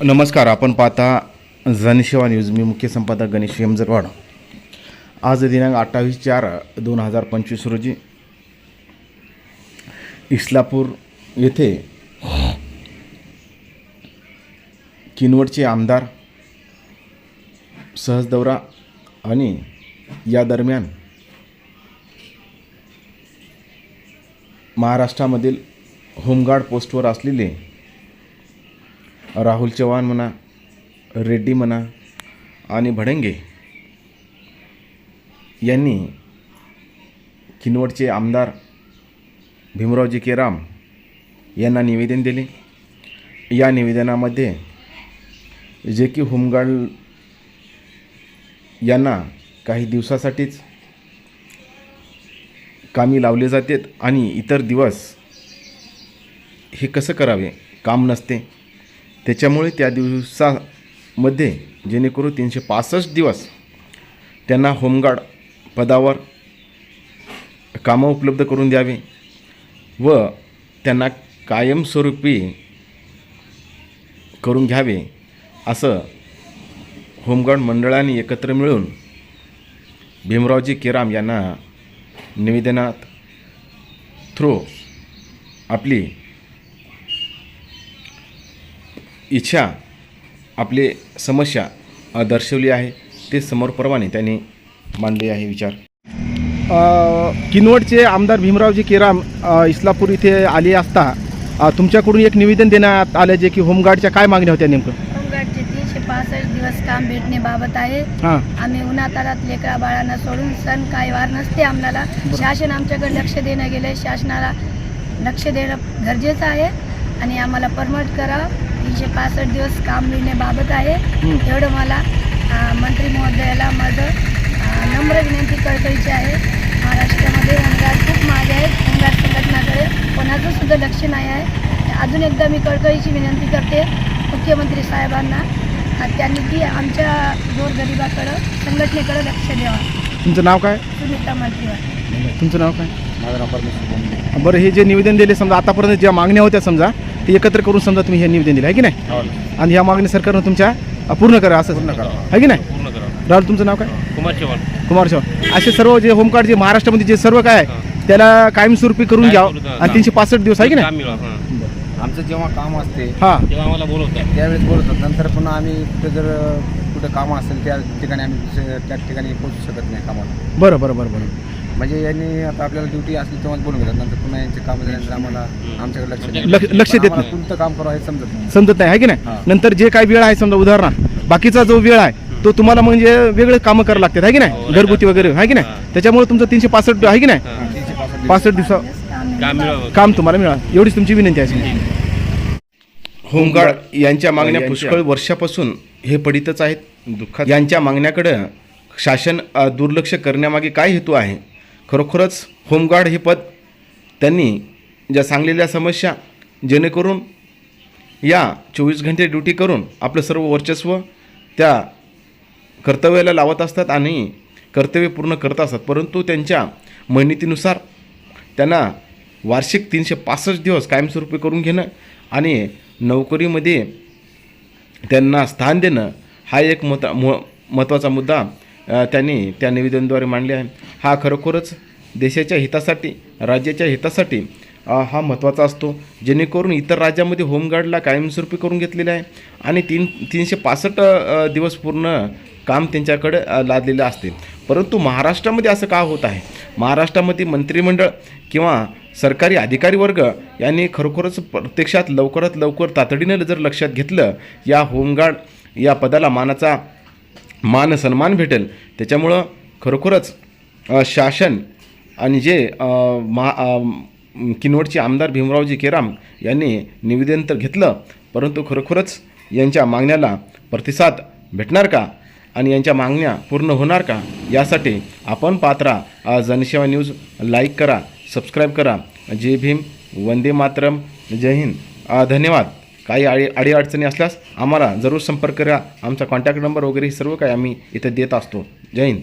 नमस्कार आपण पाहता जनसेवा न्यूज. मी मुख्य संपादक गणेश हेमजरवाड आज दिनांक अठ्ठावीस चार दोन हजार पंचवीस रोजी इस्लापूर येथे किनवटचे आमदार सहज दौरा आणि या दरम्यान महाराष्ट्रामधील होमगार्ड पोस्टवर असलेले राहुल चव्हाण म्हणा रेड्डी म्हणा आणि भडंगे यांनी किनवटचे आमदार भीमरावजी केराम यांना निवेदन दिले. या निवेदनामध्ये जे की होमगार्ड यांना काही दिवसासाठीच कामी लावले जातात आणि इतर दिवस हे कसं करावे? काम नसते. त्याच्यामुळे त्या दिवसामध्ये जेणेकरून तीनशे पासष्ट दिवस त्यांना होमगार्ड पदावर कामं उपलब्ध करून द्यावे व त्यांना कायमस्वरूपी करून घ्यावे असं होमगार्ड मंडळाने एकत्र मिळून भीमरावजी केराम यांना निवेदनात थ्रू आपली इच्छा आपली समस्या दर्शवली आहे. ते समोरप्रमाणे त्यांनी मांडले आहे विचार. किनवटचे आमदार भीमरावजी केराम इस्लापूर इथे आले असता तुमच्याकडून एक निवेदन देण्यात आलं जे की होमगार्डच्या काय मागण्या होत्या नेमकं? होमगार्डचे तीनशे पासष्ट दिवस काम भेटण्याबाबत आहे. हां. आम्ही उन्हातारात लेकरा बाळांना सोडून सण काय वार नसते आम्हाला. शासन आमच्याकडे लक्ष देणं गेलं शासनाला लक्ष देणं गरजेचं आहे. आणि आम्हाला परमट करा. तीनशे पासष्ट दिवस काम मिळण्याबाबत आहे. एवढं मला मंत्री महोदयाला माझं नम्र विनंती कळकळीची आहे. महाराष्ट्रामध्ये होमगार्ड खूप मागे आहेत होमगार्ड संघटनाकडे कोणाचं सुद्धा लक्ष नाही आहे. अजून एकदा मी कळकळीची विनंती करते मुख्यमंत्री साहेबांना त्यांनी की आमच्या गोरगरिबाकडं संघटनेकडं लक्ष द्यावं. तुमचं नाव काय? सुनीता मंत्रीवर तुमचं नाव काय? माझं नाव परमेश्वर बरं हे जे निवेदन दिले समजा आतापर्यंत ज्या मागण्या होत्या समजा ते एकत्र करून समजा तुम्ही हे निवेदन दिलं आहे की नाही? हो आणि ह्या मागणी सरकारनं तुमच्या पूर्ण करा असं. पूर्ण करा. आहे की नाही? पूर्ण करा. राहुल तुमचं नाव काय? कुमार चव्हाण. कुमार चव्हाण. असे सर्व जे होमगार्ड जे महाराष्ट्रामध्ये जे सर्व काय आहे त्याला कायमस्वरूपी करून कायमस्वरूपी, आणि तीनशे पासष्ट दिवस आहे की नाही? मिळवा हां. आमचं जेव्हा काम असते हां. तेव्हा आम्हाला बोलवतात. त्यावेळेस बोलतात नंतर पुन्हा आम्ही कुठे जर कुठं कामं असेल त्या ठिकाणी आम्ही दुसऱ्या- त्या ठिकाणी पोहोचू शकत नाही कामाला. बरं बरं बरं बरं. म्हणजे यांनी आता आपल्याला ड्युटी असली तेव्हाच बोलून घेतात नंतर पुन्हा यांचे काम झाल्यानंतर आम्हाला आमच्याकडे लक्ष नाही. लक्ष- लक्ष देत आम्हाला नाही. कोणतं काम करावं हे समजत नाही समजत नाही आहे की नाही हां. नंतर जे काही वेळ आहे समजा उदाहरणार्थ बाकीचा जो वेळ आहे तो तुम्हाला म्हणजे वेगळे कामं करावं लागतात आहे की हो, नाही right. घरगुती वगैरे आहे की नाही हां. त्याच्यामुळे तुमचं तीनशे पासष्ट आहे की नाही हां. तीनशे पासष्ट दिवस. पासष्ट दिवसा काम मिळावं काम तुम्हाला मिळा एवढीच तुमची विनंती आहे होमगार्ड यांच्या मागण्या पुष्कळ वर्षापासून हे पडितच आहेत दुःखात यांच्या मागण्याकडं शासन अ, दुर्लक्ष करण्यामागे काय हेतू आहे खरोखरच होमगार्ड हे पद त्यांनी ज्या सांगलेल्या समस्या जेणेकरून या चोवीस घंटे ड्युटी करून आपलं सर्व वर्चस्व त्या कर्तव्याला लावत असतात आणि कर्तव्य पूर्ण करत असतात. परंतु त्यांच्या मेहनतीनुसार त्यांना वार्षिक तीनशे पासष्ट दिवस कायमस्वरूपी करून घेणं आणि नोकरीमध्ये त्यांना स्थान देणं हा एक मत म महत्त्वाचा मुद्दा त्यांनी त्या निवेदनाद्वारे मांडले आहे. हा खरोखरच देशाच्या हितासाठी राज्याच्या हितासाठी हा महत्त्वाचा असतो. जेणेकरून इतर राज्यामध्ये होमगार्डला कायमस्वरूपी करून घेतलेला आहे आणि तीन तीनशे पासष्ट दिवस पूर्ण काम त्यांच्याकडे लादलेलं असते. परंतु महाराष्ट्रामध्ये असं का होत आहे? महाराष्ट्रामध्ये मंत्रिमंडळ किंवा सरकारी अधिकारी वर्ग यांनी खरोखरच प्रत्यक्षात लवकरात लवकर तातडीनं जर लक्षात घेतलं या होमगार्ड या पदाला मानाचा मान सन्मान भेटेल. त्याच्यामुळं खरोखरच शासन आणि जे महा मा किनवटचे आमदार भीमरावजी केराम यांनी निवेदन तर घेतलं परंतु खरोखरच यांच्या मागण्याला प्रतिसाद भेटणार का? आणि यांच्या मागण्या पूर्ण होणार का? यासाठी आपण पात्रा जनसेवा न्यूज लाईक करा सबस्क्राईब करा. जय भीम वंदे मातरम जय हिंद. धन्यवाद. काही अडी अडीअडचणी असल्यास आम्हाला जरूर संपर्क करा. आमचा कॉन्टॅक्ट नंबर वगैरे हे सर्व काही आम्ही इथं देत असतो. जय हिंद.